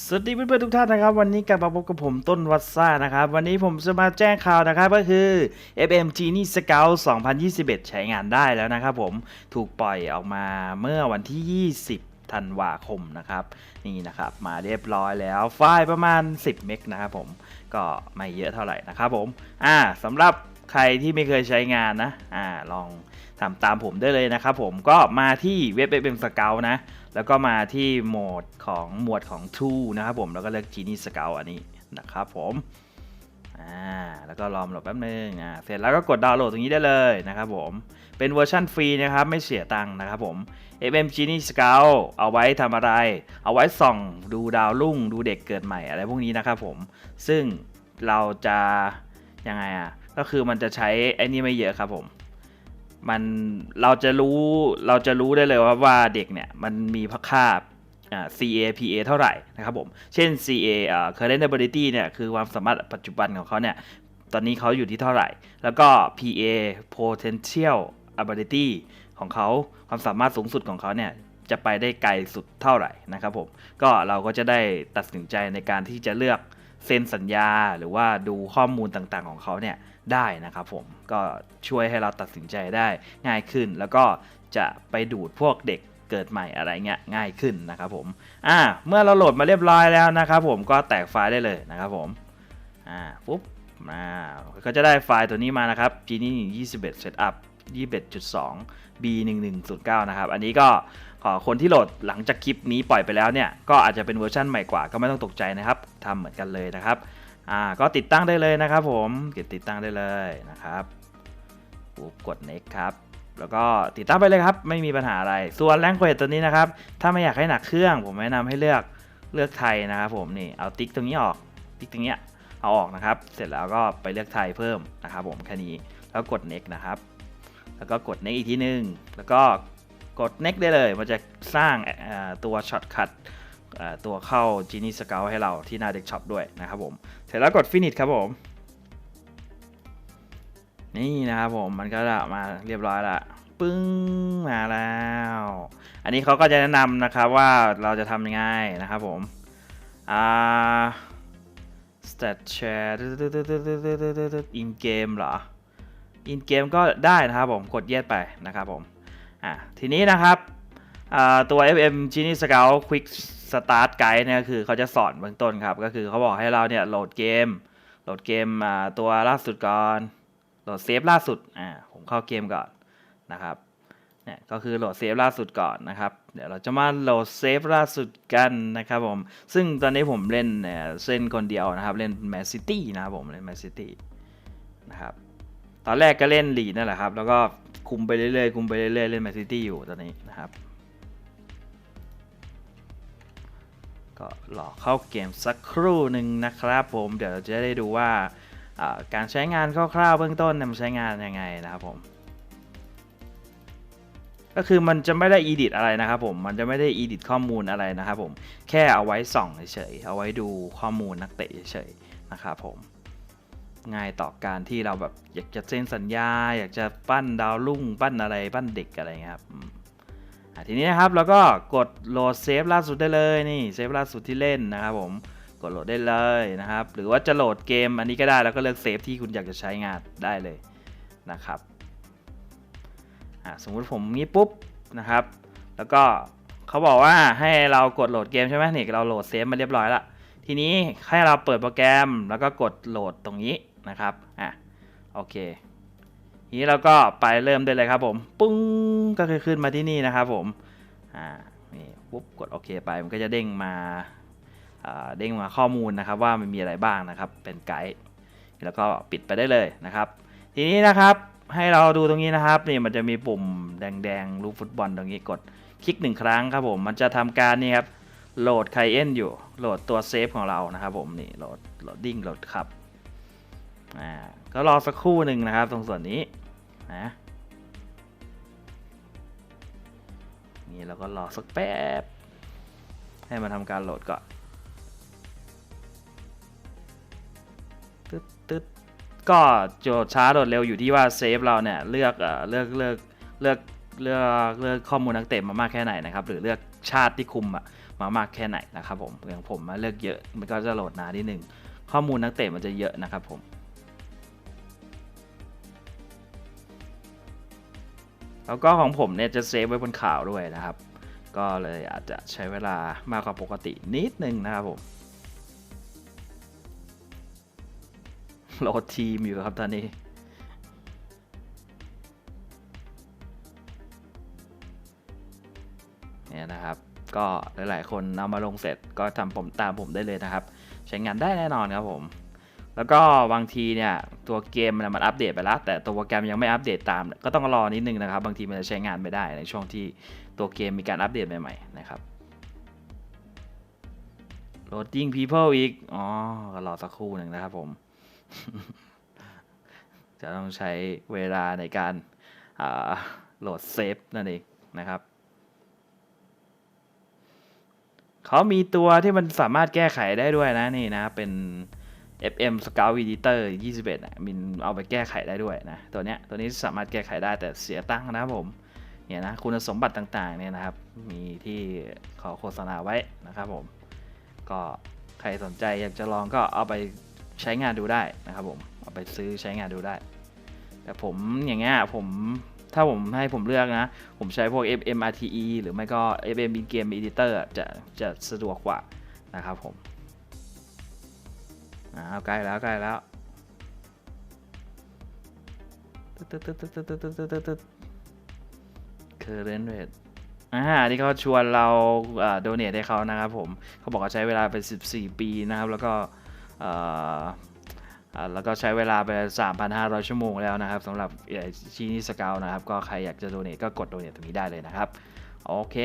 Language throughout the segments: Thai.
สวัสดีเพื่อนๆทุกท่านนะครับวันนี้กลับมาพบกับผมต้นวัดซ่านะครับ วันนี้ผมจะมาแจ้งข่าวนะครับก็คือ FM Genie Scout 2021 ใช้งานได้แล้วนะครับผมถูกปล่อยออกมาเมื่อวันที่ 20ธันวาคมนะครับนี่นะครับมาเรียบร้อยแล้วไฟล์ประมาณ 10 เมกนะครับผมก็ไม่เยอะเท่าไหร่นะครับผมอ่าสำหรับใครที่ไม่เคยใช้งานนะอ่าลอง ทำตามผมได้เลยนะครับผมก็มาที่เว็บ FM Scout นะ แล้วก็มาที่โหมดของหมวดของ True นะครับผมแล้วก็เลือก Genie Scout อันนี้นะครับผมอ่าแล้วก็รอมโหลดแป๊บนึงอ่าเสร็จแล้วก็กดดาวน์โหลดตรงนี้ได้เลยนะครับผมเป็นเวอร์ชันฟรีนะครับไม่เสียตังค์นะครับผม FM Genie Scout เอาไว้ทำอะไร เอาไว้ส่องดูดาวรุ่ง ดูเด็กเกิดใหม่อะไรพวกนี้นะครับผมซึ่งเราจะยังไงอะก็คือมันจะใช้ไอ้นี่ไม่เยอะครับผม มันเราจะรู้เราจะรู้ได้เลยว่าว่าเด็กเนี่ยมันมีพค่า CA PA เท่าไหร่นะครับผม เช่น CA current ability เนี่ยคือความสามารถปัจจุบันของเขาเนี่ยตอนนี้เขาอยู่ที่เท่าไหร่ แล้วก็ PA potential ability ของเขาความสามารถสูงสุดของเขาเนี่ยจะไปได้ไกลสุดเท่าไหร่นะครับผม ก็เราก็จะได้ตัดสินใจในการที่จะเลือก เซ็นสัญญาหรือว่าดูข้อมูลต่างๆของเขาเนี่ยได้นะครับผมก็ช่วยให้เราตัดสินใจได้ง่ายขึ้น แล้วก็จะไปดูดพวกเด็กเกิดใหม่อะไรเงี้ยง่ายขึ้นนะครับผมอ่าเมื่อเราโหลดมาเรียบร้อยแล้วนะครับผมก็แตกไฟล์ได้เลยนะครับผมอ่าปุ๊บมาก็จะได้ไฟล์ตัวนี้มานะครับ Genie 21 Setup 21.2 B 1 1 0 9นะครับ อันนี้ก็ขอคนที่โหลดหลังจากคลิปนี้ปล่อยไปแล้วเนี่ย ก็อาจจะเป็นเวอร์ชันใหม่กว่าก็ไม่ต้องตกใจนะครับทำเหมือนกันเลยนะครับ อ่า ก็ติดตั้งได้เลยนะครับผมกดติดตั้งได้เลยนะครับปุ๊บกด next ครับแล้วก็ติดตั้งไปเลยครับ ไม่มีปัญหาอะไร ส่วนแรงเควสตัวนี้นะครับ ถ้าไม่อยากให้หนักเครื่อง ผมแนะนำให้เลือกเลือกไทยนะครับผมนี่เอาติ๊กตรงนี้ออกติ๊กตรงเนี้ยเอาออกนะครับ เสร็จแล้วก็ไปเลือกไทยเพิ่มนะครับผมแค่นี้แล้วกด next นะครับ แล้วก็กด next อีกทีนึง แล้วก็กด next ได้เลย มันจะสร้างตัวช็อตคัทตัวเข้า Genie Scout ให้เราที่หน้า desktop ด้วยนะครับผม เสร็จแล้วกด finish ครับผม นี่นะครับผม มันก็จะมาเรียบร้อยละปึ้งมาแล้ว อันนี้เขาก็จะแนะนำนะครับว่าเราจะทำยังไงนะครับผม อ่า stat share in game เหรอ in game ก็ได้นะครับผมกดเย็ดไปนะครับผมอะทีนี้นะครับตัว FM Genie Scout Quick Start Guide เนี่ยคือเขาจะสอนเบื้องต้นครับ ก็คือเขาบอกให้เราเนี่ยโหลดเกม โหลดเกมตัวล่าสุดก่อน โหลดเซฟล่าสุดอ่าผมเข้าเกมก่อนนะครับเนี่ยก็คือโหลดเซฟล่าสุดก่อนนะครับ เดี๋ยวเราจะมาโหลดเซฟล่าสุดกันนะครับผม ซึ่งตอนนี้ผมเล่นเนี่ยเส้นคนเดียวนะครับ เล่นแมนซิตี้นะครับผม เล่นแมนซิตี้นะครับ ตอนแรกก็เล่นลีดนั่นแหละครับ แล้วก็คุมไปเรื่อยๆคุมไปเรื่อยๆเล่นแมนซิตี้อยู่ตอนนี้นะครับ ก็รอเข้าเกมสักครู่หนึ่งนะครับผมเดี๋ยวเราจะได้ดูว่าการใช้งานคร่าวๆเบื้องต้นมันใช้งานยังไงนะครับผมก็คือมันจะไม่ได้ edit อะไรนะครับผม มันจะไม่ได้ edit ข้อมูลอะไรนะครับผม แค่เอาไว้ส่องเฉยๆ เอาไว้ดูข้อมูลนักเตะเฉยๆ นะครับผม ง่ายต่อการที่เราแบบอยากจะเซ็นสัญญา อยากจะปั้นดาวรุ่ง ปั้นอะไรปั้นเด็กอะไรเงี้ยครับทีนี้นะครับเราก็กดโหลดเซฟล่าสุดได้เลยนี่เซฟล่าสุดที่เล่นนะครับผมกดโหลดได้เลยนะครับ หรือว่าจะโหลดเกมอันนี้ก็ได้แล้วก็เลือกเซฟที่คุณอยากจะใช้งานได้เลยนะครับสมมุติผมงี้ปุ๊บนะครับ แล้วก็เขาบอกว่าให้เรากดโหลดเกมใช่ไหมนี่เราโหลดเซฟมาเรียบร้อยละทีนี้ให้เราเปิดโปรแกรมแล้วก็กดโหลดตรงนี้ นะครับอะโอเคทีนี้เราก็ไปเริ่มได้เลยครับผมปุ้งก็คือขึ้นมาที่นี่นะครับผมอ่านี่ปุ๊บกดโอเคไปมันก็จะเด้งมาอ่าเด้งมาข้อมูลนะครับว่ามันมีอะไรบ้างนะครับเป็นไกด์แล้วก็ปิดไปได้เลยนะครับ ทีนี้นะครับให้เราดูตรงนี้นะครับนี่มันจะมีปุ่มแดงๆรูปฟุตบอลตรงนี้กดคลิกหนึ่งครั้งครับผมมันจะทำการนี่ครับโหลดไคเอนอยู่โหลดตัวเซฟของเรานะครับผมนี่โหลดโหลดดิ้งโหลดครับ อ่าก็รอสักครู่หนึ่งนะครับ ตรงส่วนนี้นะนี่เราก็รอสักแป๊บ ให้มันทำการโหลดก่อนตึ๊ดตึ๊ดก็โจทย์ช้าโดดเร็วอยู่ที่ว่าเซฟเราเนี่ยเลือกเอ่อเลือกเลือกเลือกเลือกเลือกข้อมูลนักเตะมามากแค่ไหนนะครับ หรือเลือกชาติที่คุมอะมามากแค่ไหนนะครับผมอย่างผมมาเลือกเยอะมันก็จะโหลดนานนิดนึงข้อมูลนักเตะมันจะเยอะนะครับผม แล้วก็ของผมเนี่ยจะเซฟไว้บนข่าวด้วยนะครับ ก็เลยอาจจะใช้เวลามากกว่าปกตินิดนึงนะครับผมโหลดทีมอยู่ครับตอนนี้เนี่ยนะครับ ก็หลายๆ คนเอามาลงเสร็จก็ทำผมตามผมได้เลยนะครับ ใช้งานได้แน่นอนครับผม แล้วก็บางทีเนี่ย ตัวเกมมันอัปเดตไปแล้ว แต่ตัวโปรแกรมยังไม่อัปเดตตาม ก็ต้องรอนิดนึงนะครับ บางทีมันจะใช้งานไม่ได้ในช่วงที่ตัวเกมมีการอัปเดตใหม่ๆนะครับ loading people อีก อ๋อก็รอสักครู่หนึ่งนะครับผม จะต้องใช้เวลาในการโหลดเซฟนั่นเองนะครับเขามีตัวที่มันสามารถแก้ไขได้ด้วยนะนี่นะเป็น FM Scout Editor 21นะมินเอาไปแก้ไขได้ด้วยนะ ตัวเนี้ยตัวนี้สามารถแก้ไขได้แต่เสียตังค์นะครับผมเนี่ยนะคุณสมบัติต่างๆเนี่ยนะครับ มีที่ขอโฆษณาไว้นะครับผม ก็ใครสนใจอยากจะลองก็เอาไปใช้งานดูได้นะครับผม เอาไปซื้อใช้งานดูได้ แต่ผมอย่างเงี้ยผมถ้าผมให้ผมเลือกนะ ผมใช้พวก FMRTE หรือไม่ก็ FM In Game Editor จะจะสะดวกกว่านะครับผม อ้าวใกล้แล้วใกล้แล้วตึ๊ดตึ๊ดตึ๊ดตึ๊ดตึ๊ดตึ๊ดตึ๊ดตึ๊ดตึ๊ด Current Rate อ่าที่เขาชวนเราโดเนทให้เขานะครับผมเขาบอกว่าใช้เวลาเป็น14 ปีนะครับ แล้วก็เอ่อแล้วก็ใช้เวลาไป 3,500 ชั่วโมงแล้วนะครับสำหรับชีนี่สเกลนะครับ ก็ใครอยากจะโดเนทก็กดโดเนทตรงนี้ได้เลยนะครับ โอเค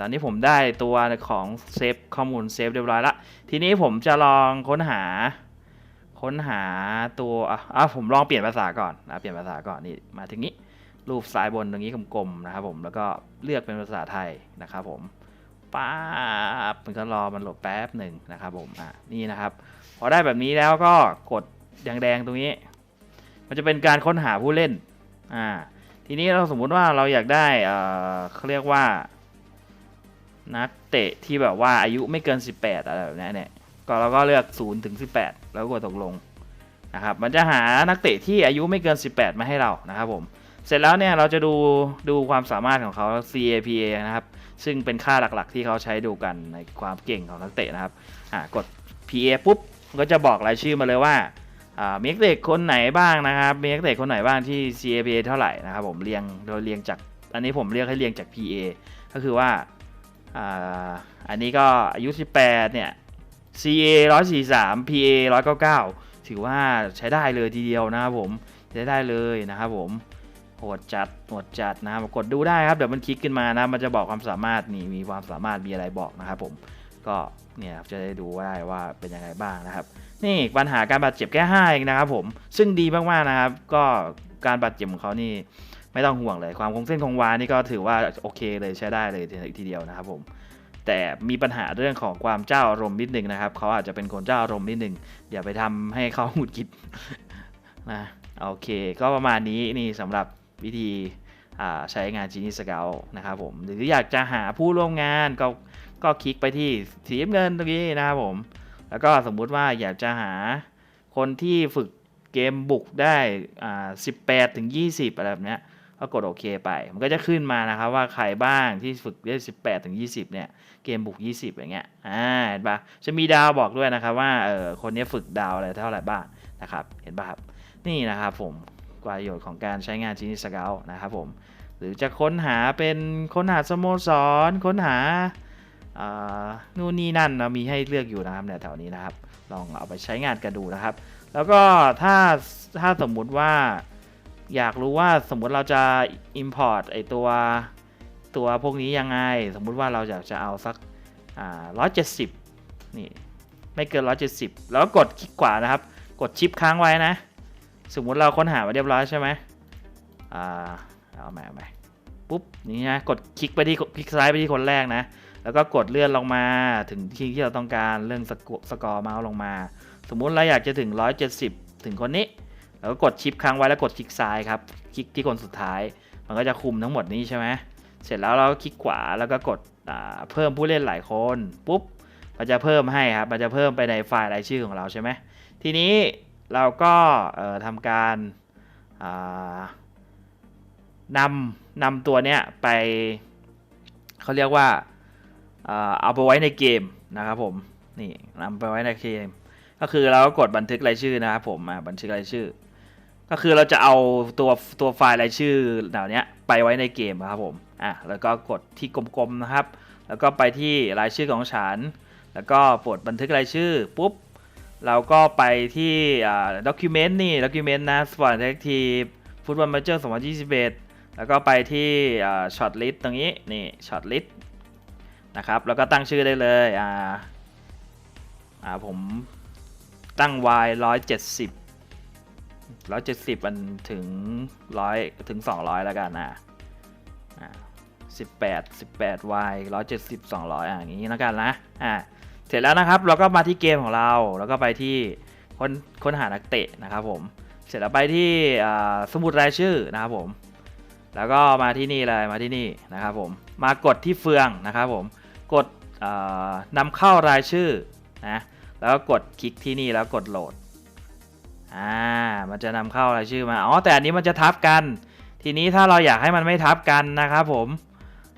ตอนนี้ผมได้ตัวของเซฟข้อมูลเซฟเรียบร้อยละ ทีนี้ผมจะลองค้นหา ค้นหาตัวอะผมลองเปลี่ยนภาษาก่อนนะเปลี่ยนภาษาก่อนนี่มาถึงนี้รูปซ้ายบนตรงนี้กลมๆนะครับผมแล้วก็เลือกเป็นภาษาไทยนะครับผมป๊าบมันก็รอมันโหลดแป๊บหนึ่งนะครับผมอะนี่นะครับพอได้แบบนี้แล้วก็กดแดงๆตรงนี้ มันจะเป็นการค้นหาผู้เล่นอ่าทีนี้เราสมมุติว่าเราอยากได้เอ่อเขาเรียกว่า นักเตะที่แบบว่าอายุไม่เกิน 18 อะไรแบบนี้เนี่ย ก็เราก็เลือก0ถึง18 แล้วกดตกลงนะครับ มันจะหานักเตะที่อายุไม่เกิน 18 มาให้เรานะครับผม เสร็จแล้วเนี่ยเราจะดูดูความสามารถของเขา CAPA นะครับ ซึ่งเป็นค่าหลักๆ ที่เขาใช้ดูกันในความเก่งของนักเตะนะครับ อ่ากด PA ปุ๊บก็จะบอกรายชื่อมาเลยว่าอ่ามีนักเตะคนไหนบ้างนะครับมีนักเตะคนไหนบ้างที่ CAPA เท่าไหร่นะครับผมเรียงโดยเรียงจากอันนี้ผมเรียกให้เรียงจาก PA ก็คือว่าอ่าอันนี้ก็อายุ 18 เนี่ย CA 143 PA 199 ถือว่าใช้ได้เลยทีเดียวนะครับผมใช้ได้เลยนะครับผมโหดจัดโหดจัดนะครับกดดูได้ครับเดี๋ยวมันคลิกขึ้นมานะ มันจะบอกความสามารถนี่มีความสามารถมีอะไรบอกนะครับผมก็เนี่ยครับจะได้ดูได้ว่าเป็นยังไงบ้างนะครับ นี่ปัญหาการบาดเจ็บแค่5เองนะครับผมซึ่งดีมากๆนะครับ ก็การบาดเจ็บของเขานี่ไม่ต้องห่วงเลยความคงเส้นคงวานี่ก็ถือว่าโอเคเลยใช้ได้เลยทีเดียวนะครับผม แต่มีปัญหาเรื่องของความเจ้าอารมณ์นิดนึงนะครับเขาอาจจะเป็นคนเจ้าอารมณ์นิดนึงอย่าไปทำให้เขาหงุดหงิดนะโอเค ก็ประมาณนี้นี่สำหรับวิธีใช้งาน Genie Scout นะครับผม หรืออยากจะหาผู้ร่วมงานก็ก็คลิกไปที่สีเงินตรงนี้นะครับผม แล้วก็สมมุติว่าอยากจะหาคนที่ฝึกเกมบุกได้ 18 ถึง 20 อะไรแบบเนี้ย ก็กดโอเคไป มันก็จะขึ้นมานะครับว่าใครบ้างที่ฝึกได้ 18 ถึง 20 เนี่ย เกมบุก 20 อย่างเงี้ย อ่า เห็นปะจะมีดาวบอกด้วยนะครับว่า เออคนนี้ฝึกดาวอะไรเท่าไหร่บ้างนะครับ เห็นปะครับ นี่นะครับผมประโยชน์ของการใช้งาน Genie Scout นะครับผม หรือจะค้นหาเป็นค้นหาสโมสร ค้นหาอ่านู่นนี่นั่นเรามีให้เลือกอยู่นะครับในแถวนี้นะครับ ลองเอาไปใช้งานกันดูนะครับ แล้วก็ถ้าถ้าสมมุติว่า อยากรู้ว่าสมมุติเราจะ import ไอตัวตัวพวกนี้ยังไง สมมุติว่าเราอยากจะเอาสักร้อยเจ็ดสิบนี่ไม่เกิน170แล้วกดคลิกขวานะครับ กดชิปค้างไว้นะ สมมุติเราค้นหามาเรียบร้อยใช่ไหมอ่าเอาใหม่เอาใหม่ปุ๊บนี่นะกดคลิกไปที่คลิกซ้ายไปที่คนแรกนะ แล้วก็กดเลื่อนลงมาถึงที่ที่เราต้องการเรื่องสกสกอร์เมาส์ลงมา สมมุติเราอยากจะถึง 170 ถึงคนนี้ แล้วก็กดชิปค้างไว้แล้วกดคลิกซ้ายครับ คลิกที่คนสุดท้าย มันก็จะคุมทั้งหมดนี้ใช่ไหมเสร็จแล้วเราก็คลิกขวาแล้วก็กดเพิ่มผู้เล่นหลายคนปุ๊บมันจะเพิ่มให้ครับ มันจะเพิ่มไปในไฟล์รายชื่อของเราใช่ไหมทีนี้เราก็เอ่อทำการอ่านำนำตัวเนี้ยไปเขาเรียกว่าเอาไปไว้ในเกมนะครับผมนี่นำไปไว้ในเกม ก็คือเราก็กดบันทึกรายชื่อนะครับผมบันทึกรายชื่อ ก็คือเราจะเอาตัวตัวไฟล์รายชื่อเหล่านี้ไปไว้ในเกมครับผมอะแล้วก็กดที่กลมๆนะครับ แล้วก็ไปที่รายชื่อของฉัน แล้วก็ปลดบันทึกรายชื่อปุ๊บเราก็ไปที่อ่าด็อกิเมนต์นี่ด็อกิเมนต์นะสปอร์ตเทคทีฟุตบอลมาเจอร์2021 แล้วก็ไปที่อ่าช็อตลิสต์ตรงนี้นี่ช็อตลิสต์นะครับแล้วก็ตั้งชื่อได้เลยอ่าอ่าผมตั้ง y 170 170มันถึง100ถึง200แล้วกันนะอ่า18 18 y 170 200อ่าอย่างนี้แล้วกันนะอ่าเสร็จแล้วนะครับ เราก็มาที่เกมของเรา แล้วก็ไปที่ค้นค้นหานักเตะนะครับผมเสร็จแล้วไปที่สมุดรายชื่อนะครับผม แล้วก็มาที่นี่เลยมาที่นี่นะครับผมมากดที่เฟืองนะครับผมกดอ่านำเข้ารายชื่อนะแล้วก็กดคลิกที่นี่แล้วกดโหลด อ่ามันจะนำเข้ารายชื่อมาอ๋อแต่อันนี้มันจะทับกัน ทีนี้ถ้าเราอยากให้มันไม่ทับกันนะครับผม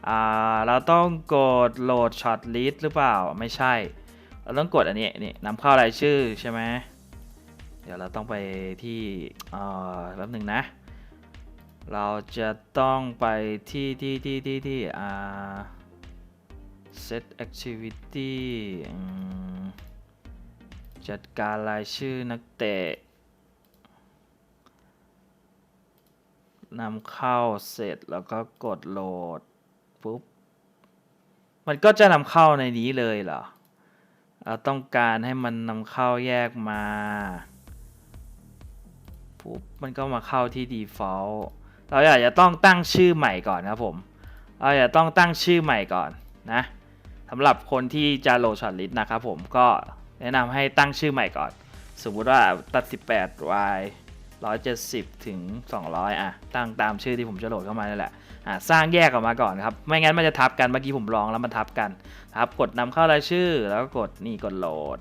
อ่าเราต้องกดโหลดช็อตลิสต์หรือเปล่าไม่ใช่ เราต้องกดอันนี้นี่นำเข้ารายชื่อใช่ไหมเดี๋ยวเราต้องไปที่อ่อแป๊บหนึ่งนะ เราจะต้องไปที่ที่ที่ที่ที่อ่า set activity จัดการรายชื่อนักเตะ นำเข้าเสร็จแล้วก็กดโหลดปุ๊บมันก็จะนำเข้าในนี้เลยเหรอเราต้องการให้มันนำเข้าแยกมาปุ๊บมันก็มาเข้าที่ default เราอยากจะต้องตั้งชื่อใหม่ก่อนนะครับผมเราอยากต้องตั้งชื่อใหม่ก่อนนะสำหรับคนที่จะโหลดช็อตลิสต์นะครับผมก็แนะนำให้ตั้งชื่อใหม่ก่อน สมมติว่าตัด 18 y 170 ถึง 200 อะ ตั้งตามชื่อที่ผมจะโหลดเข้ามานี่แหละ อ่าสร้างแยกออกมาก่อนครับ ไม่งั้นมันจะทับกัน เมื่อกี้ผมลองแล้วมันทับกันครับ กดนำเข้ารายชื่อ แล้วก็กดนี่กดโหลด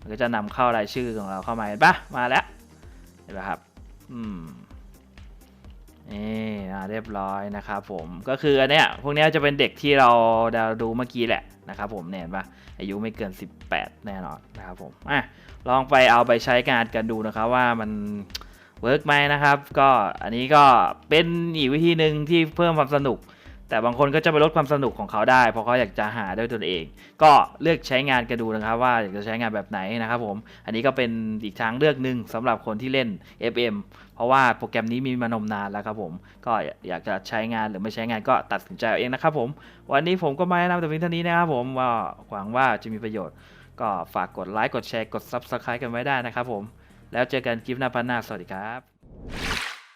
มันก็จะนำเข้ารายชื่อของเราเข้ามาเห็นปะมาแล้ว เห็นปะครับ อืมนี่อ่าเรียบร้อยนะครับผมก็คืออันเนี้ยพวกเนี้ยจะเป็นเด็กที่เราเราดูเมื่อกี้แหละนะครับผมเนี่ยเห็นปะอายุไม่เกิน 18 แน่นอนนะครับผมอะลองไปเอาไปใช้งานกันดูนะครับว่ามัน เวิร์กไหมนะครับ ก็อันนี้ก็เป็นอีกวิธีหนึ่งที่เพิ่มความสนุก แต่บางคนก็จะไปลดความสนุกของเขาได้ เพราะเขาอยากจะหาด้วยตนเอง ก็เลือกใช้งานกันดูนะครับ ว่าอยากจะใช้งานแบบไหนนะครับผม อันนี้ก็เป็นอีกทางเลือกหนึ่งสำหรับคนที่เล่น FM เพราะว่าโปรแกรมนี้มีมานมนานแล้วครับผม ก็อยากจะใช้งานหรือไม่ใช้งานก็ตัดสินใจเอาเองนะครับผม วันนี้ผมก็มาแนะนำแต่เพียงเท่านี้นะครับผมว่าหวังว่าจะมีประโยชน์ ก็ฝากกดไลค์กดแชร์กด Subscribe กันไว้ได้นะครับผม แล้วเจอกันคลิปหน้าพันหน้าสวัสดีครับ